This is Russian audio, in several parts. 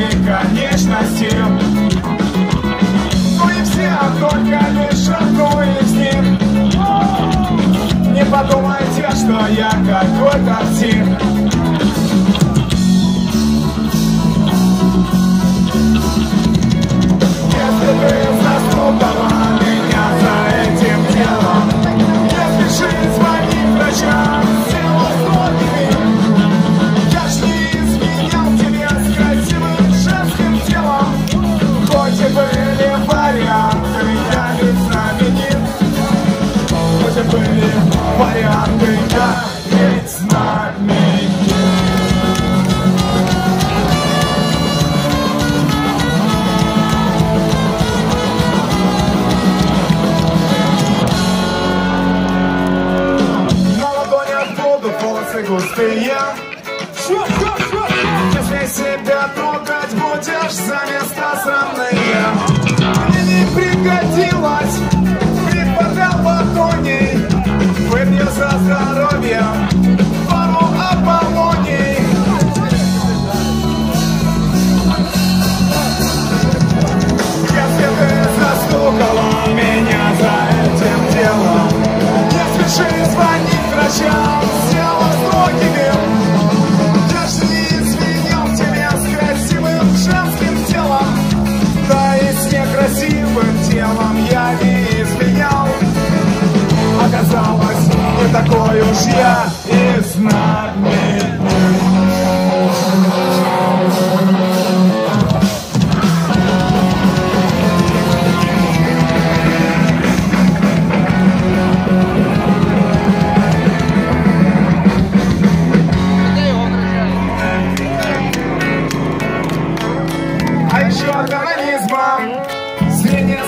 и, конечно, сил Ну и все, а только лишь одно из них Не подумайте, что я какой-то псих волосы густые Если себя трогать будешь, за место сразу пьяным я не изменял Оказалось, не такой уж я и знаменит а Jordan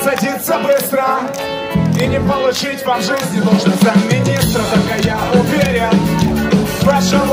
садиться быстро. И не получить вам жизни нужно замминистра Только я уверен. В вашем